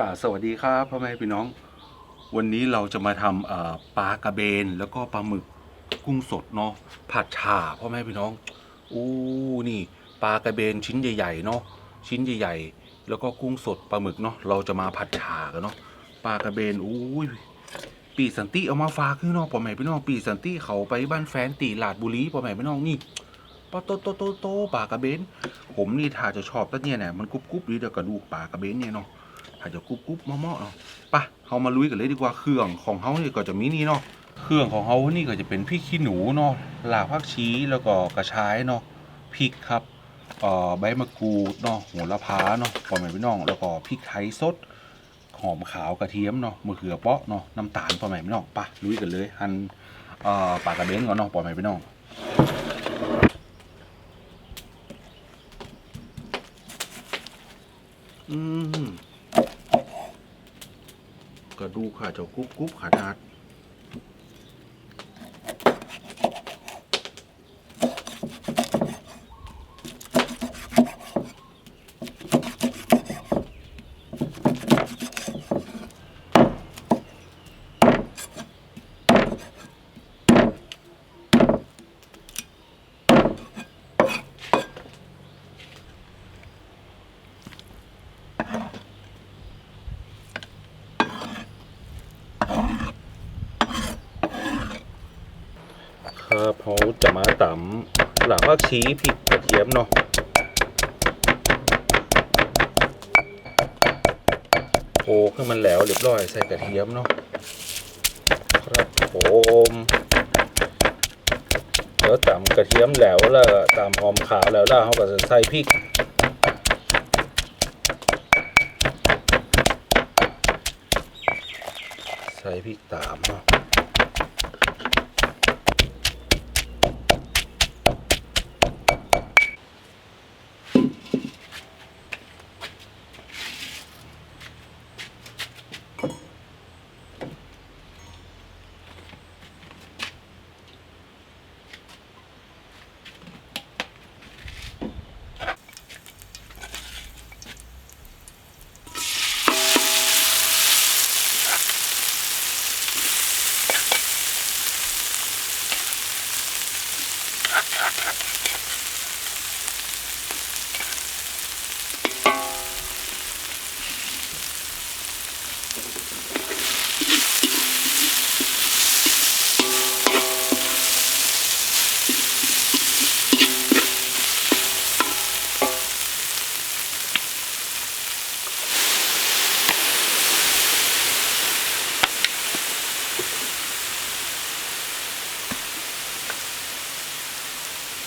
กสวัสดีครับพ่อแม่พี่น้อง วันนี้เราจะมาทำปลากระเบนแล้วก็ปลาหมึกกุ้งสดเนาะผัดฉ่าพ่อแม่พี่น้องอู้นี่ปลากระเบนชิ้นใหญ่ๆเนาะชิ้นใหญ่ๆแล้วก็กุ้งสดปลาหมึกเนาะเราจะมาผัดฉ่ากันเนาะปลากระเบนอู้ยปีสันติเอามาฝากคือเนาะพ่อแม่พี่น้องปีสันติเขาไปบ้านแฟนตีลาดบุรีพ่อแม่พี่น้องนี่ปลาโตโตโตโตปลากระเบน ผมนี่ถ้าจะชอบตั้เนี่ยเนี่ยมันกรุบกรุบดีเดี๋ยวกระดูกปลากระเบนเนี่ยเนาะ ถ้าจะกรุบกรุบเมาะๆเนาะปะเรามาลุยกันเลยดีกว่าเครื่องของเขาเนี่ยก็จะมีนี่เนาะเครื่องของเขานี่ก็จะเป็นพริกขี้หนูเนาะหลากผักชีแล้วก็กระชายเนาะพริกครับเอ่อใบมะกรูดเนาะโหระพาเนาะปอมแม่พี่น้อง แล้วก็พริกไทยสดหอมขาวกระเทียมเนาะมะเขือเปาะเนาะน้ำตาลปอมแม่พี่น้องปะลุยกันเลยหั่นเอ่อปลากระเบนก่อนเนาะปอมแม่พี่น้องอืม กระดูกค่ะเจ้ากุ๊บกุ๊บขนาด เขาจะมาตำหลังว่าชี้พริกกระเทียมเนาะโขลกให้มันแล้วเรียบร้อยใส่กระเทียมเนาะครับผมเดี๋ยวตำกระเทียมแล้วแล้วตำหอมขาวแล้วแล้วเขาก็จะใส่พริกใส่พริกตามเนาะ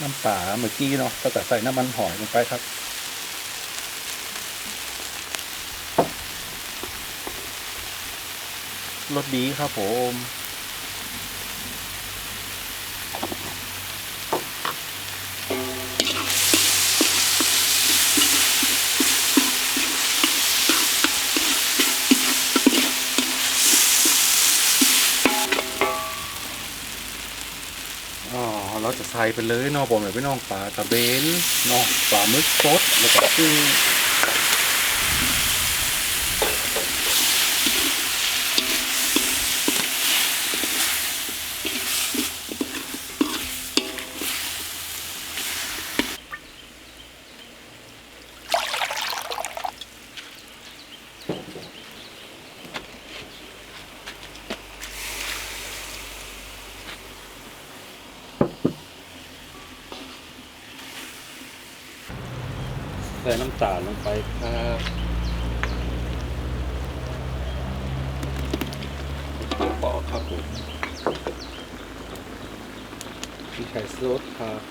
น้ำปลาเมื่อกี้เนาะก็จะใส่น้ำมันหอยลงไปครับ รสดีครับผม ไปเลยเนาะผมแบบพี่น้องปลากระเบนนอกปลาหมึกสดแล้วก็ซึ่ง ตาลลงไปครับปอกครับผมพริกไทยสดครับ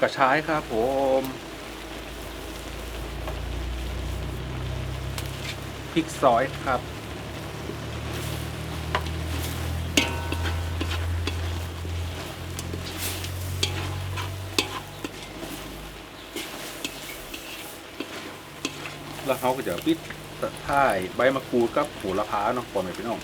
กระชายครับผมพริกซอยครับ แล้วเขาก็จะปิดตะไคร้ใบมะกรูดกับโหระพาเนาะปอนไปพี่น้อง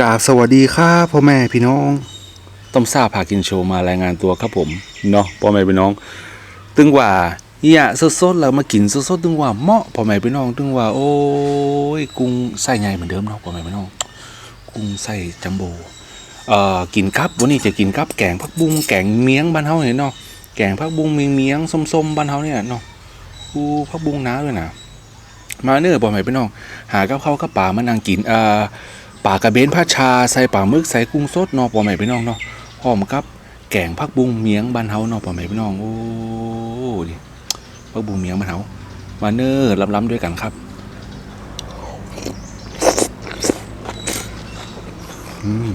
กาบสวัสดีครับพ่อแม่พี่น้องต้มซาพากินโชว์มารายงานตัวครับผมเนาะพ่อแม่พี่น้อง ตึงว่าเนี่ยสดๆเรามากินสดๆตึงว่าเหมาะพ่อแม่พี่น้อง ตึงว่า โอ้ยกุ้งไส้ใหญ่เหมือนเดิมเนาะพ่อแม่พี่น้อง กุ้งไส้จัมโบเอ่อกินครับวันนี้จะกินครับแกงผักบุ้งแกงเมียงบ้านเฮาเนี่ยเนาะแกงผักบุ้งเมียงเมียงส้มๆบ้านเฮาเนี่ยเนาะกูผักบุ้งน้าด้วยนะ มาเนื้อะพ่อแม่พี่น้อง หากับข้าวกับปลามานั่งกินเอ่อปลากระเบนผัดชาใส่ปลามึกใส่กุ้งสดเนาะพ่อแม่พี่น้องเนาะพร้อมกับแกงผักบุ้งเมียงบ้านเฮาเนาะพ่อแม่พี่น้องโอ้ดิผักบุ้งเมียงบ้านเฮามาเน้อล้ำๆด้วยกันครับอืม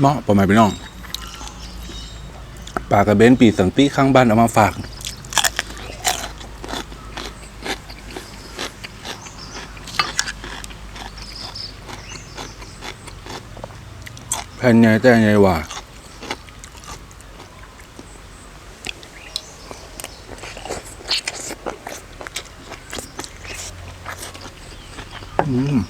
เหมาะพ่อแม่พี่น้องปลากระเบนปีสันปีข้างบ้านเอามาฝากแผ่นใหญ่แต่ใหญ่ว่าอืม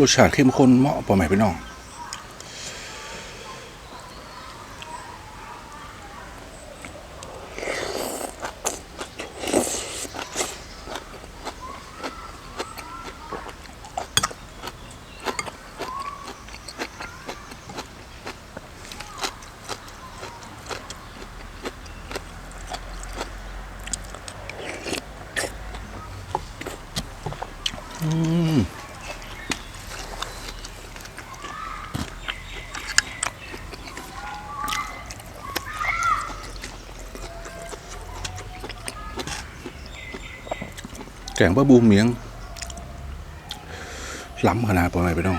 รสชาติเข้มข้นเหมาะพ่อแม่พี่น้อง แกงปลาบูเมียงล้ำขนาดปอนไหนไปน้อง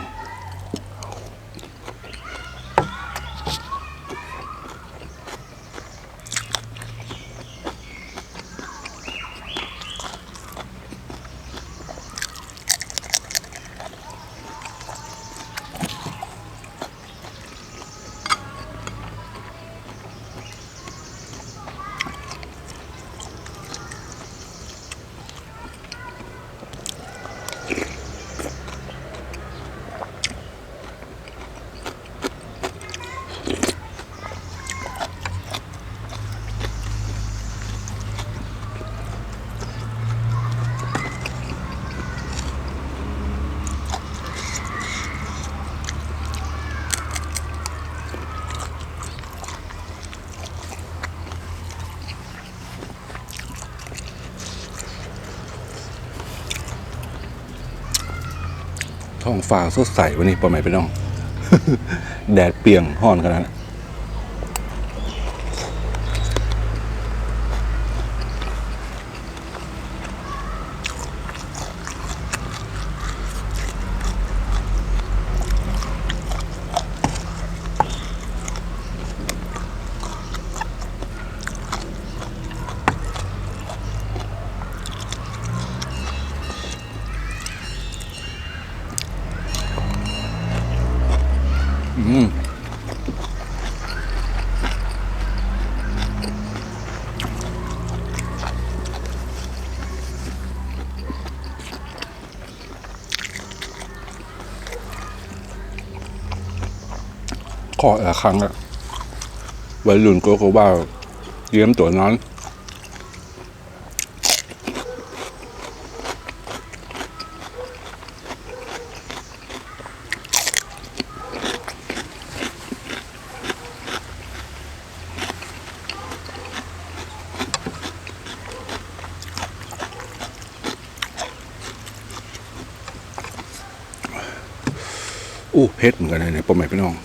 ท้องฟ้าสดใสวันนี้ป่อแม่ไปน้อง แดดเปียงห้อนขนาดนั้น ข้อหลายครั้งอะวัยรุ่นโกโกบ้าเยี่ยมตัวนั้นอู้เพชรเหมือนกันเลยเนี่ยปมใหม่พี่น้อง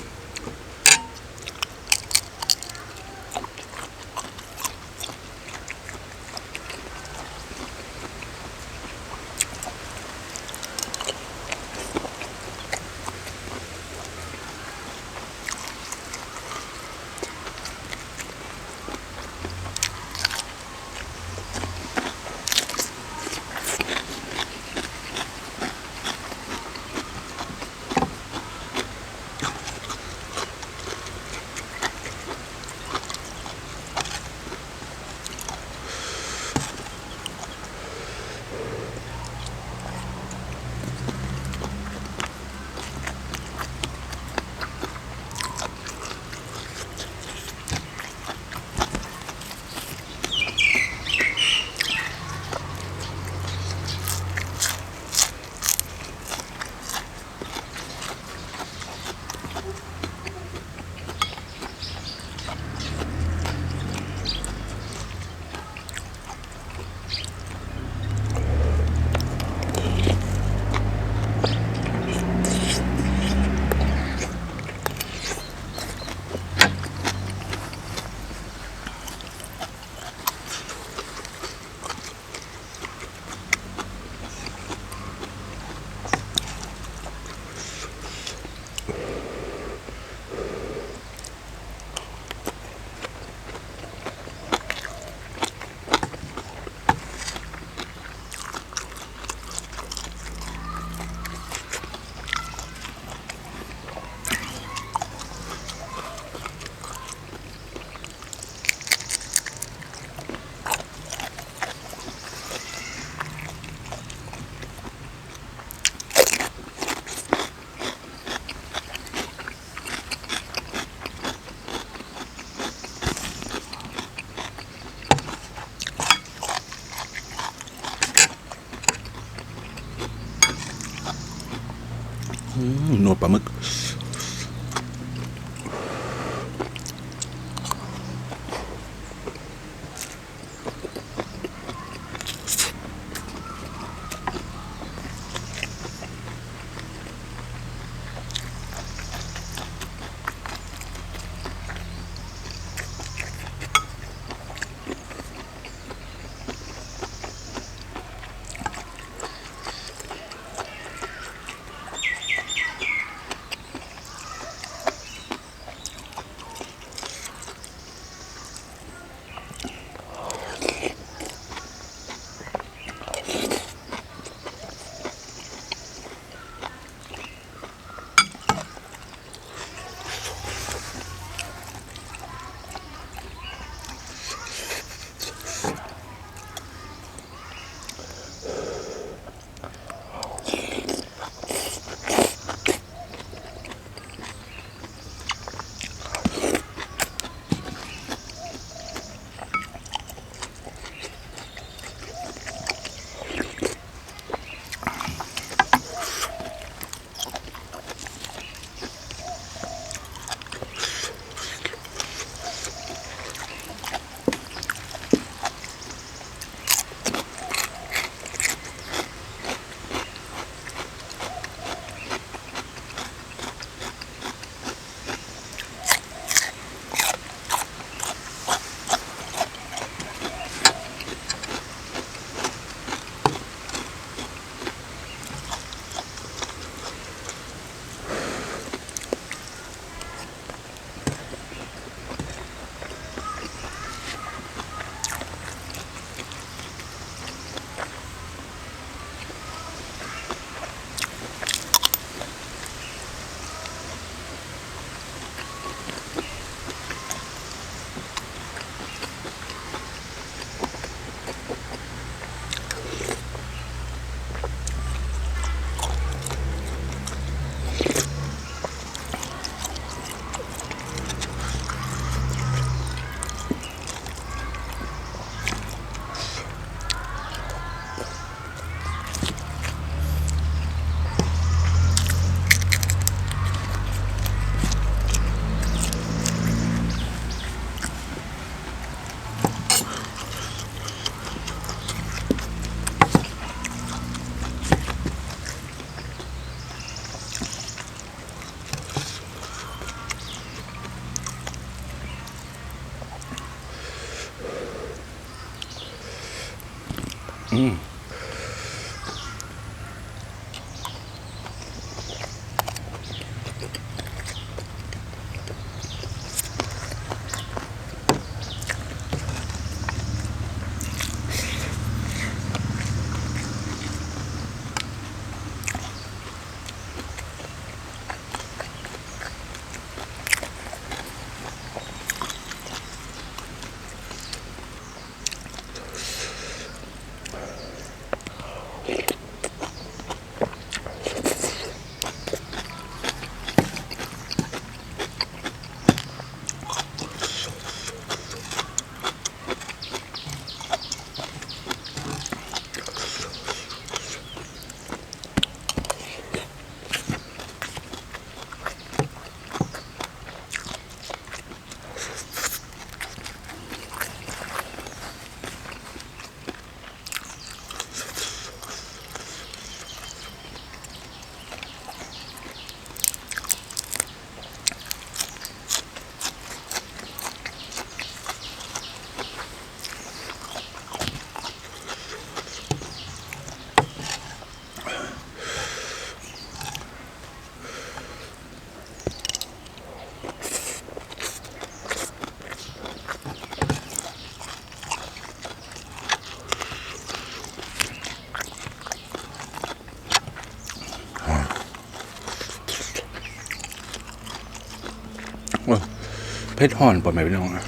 ผ็ดห่อนปะไหมพี่น้องอะ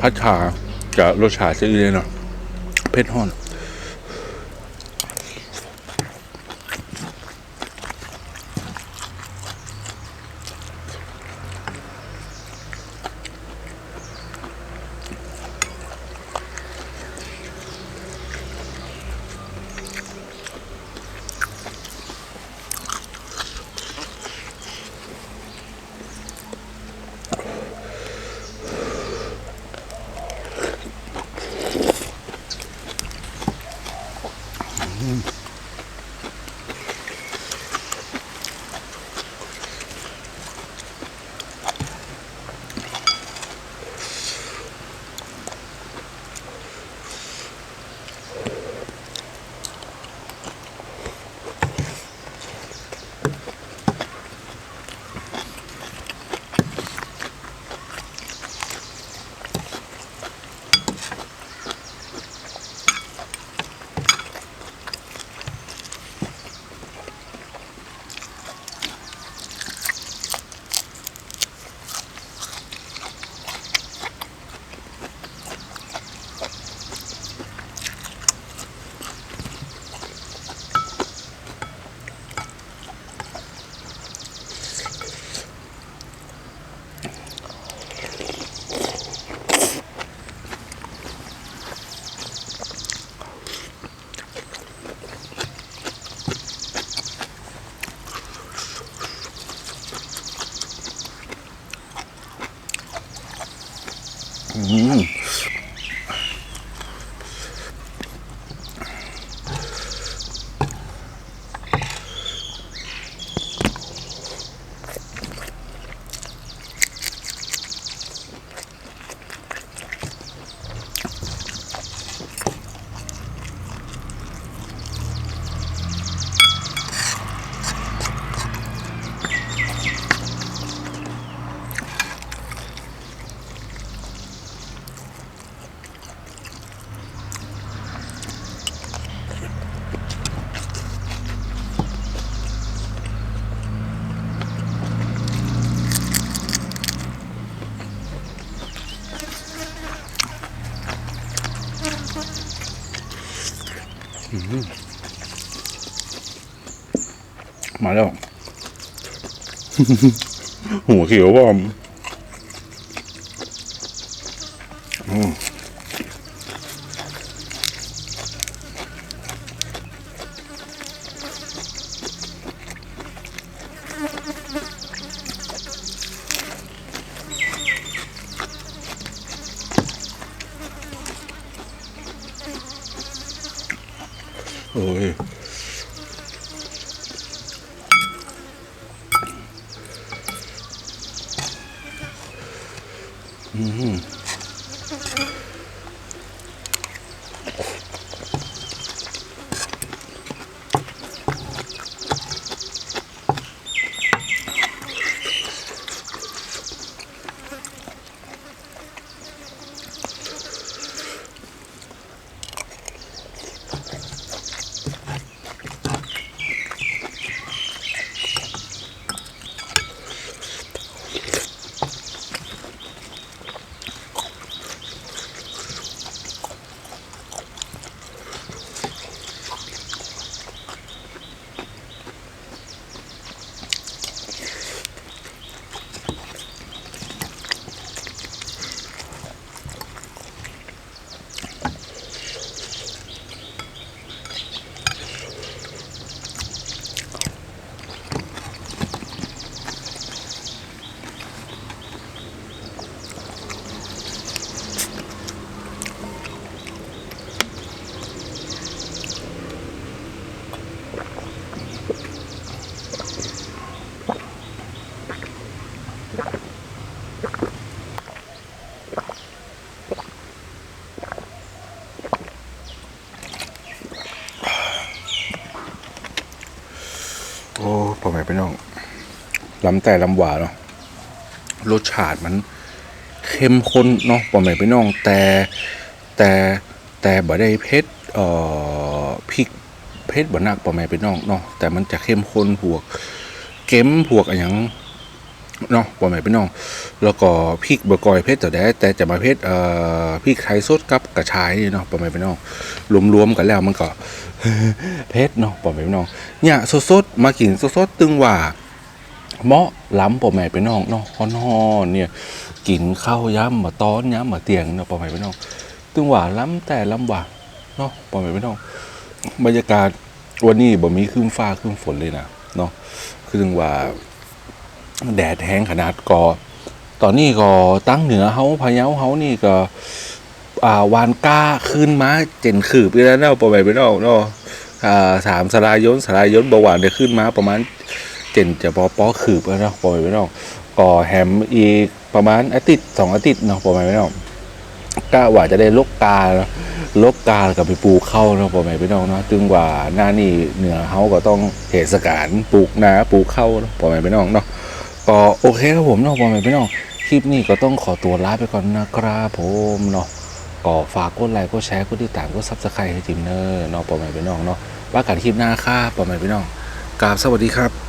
พัดชาจะรสชาติจะอื่นเลยเนาะเผ็ดห่อน Mm-hmm. มาแล้ว หัวเขียวบอม โลำแต่ลำหวานเนาะรสชาติมันเข้มข้นเนาะพ่อแม่พี่น้อง แต่แต่แต่บ่ได้เผ็ดเอ่อพริกเผ็ดบ่นักพ่อแม่พี่น้องเนาะแต่มันจะเข้มข้นพวกเก็มพวกอะไรอย่างเนาะปอแม่พี่น้อง แล้วก็พริกบะกอยเพชรแต่แดแต่จะมาเพชรเอ่อพริกไทยสดกับกระชายนี่เนาะปอแม่พี่น้องรวมๆกันแล้วมันก็เพชรเนาะปอแม่พี่น้องเนี่ยสดๆมากินสดๆตึงว่า เหมาะล้ำปอแม่พี่น้องเนาะฮอนเนี่ยกินข้าวย้ำมาต้อนย้ำมาเตียงเนาะปอแม่พี่น้องตึงว่าล้ำแต่ล้ำว่าเนาะปอแม่พี่น้องบรรยากาศวันนี้บ่มีครึ้มฟ้าครึ้มฝนเลยนะเนาะคือถึงว่าแดดแห้งขนาดก็ตอนนี้ก็ตั้งเหนือเฮาพะเยาเฮานี่ก็อ่าวานก้าขึ้นมาเจนขืบไปแล้วเนาะปอไปไปนาะเนาะอ่าสามสลายยนสลายยนเบาหวานได้ขึ้นมาประมาณ จนจะปอปอขืบแล้วเนาะปอไปไปเนาะก็แฮมอีกประมาณอาทิตย์สองอาทิตย์เนาะปอไปไปเนาะก็ว่าจะได้ลกกาเนาะลกกากับไปปลูกเข้าเนาะปอไปไปเนาะเนาะจึงว่าหน้านี่เหนือเฮาก็ต้องเทศกาลปลูกนาปลูกเข้าเนาะปอไปไปเนาะเนาะก็โอเคครับผมเนาะบอลพี่น้องคลิปนี้ก็ต้องขอตัวลาไปก่อนนะครับผมเนาะก็ฝากกดไลค์กดแชร์กดติดตามกดซับสไครต์ให้จิมเนอร์เนาะปอมพี่น้องเนาะว่ากันคลิปหน้าค่ะปอมพี่น้องกราบสวัสดีครับ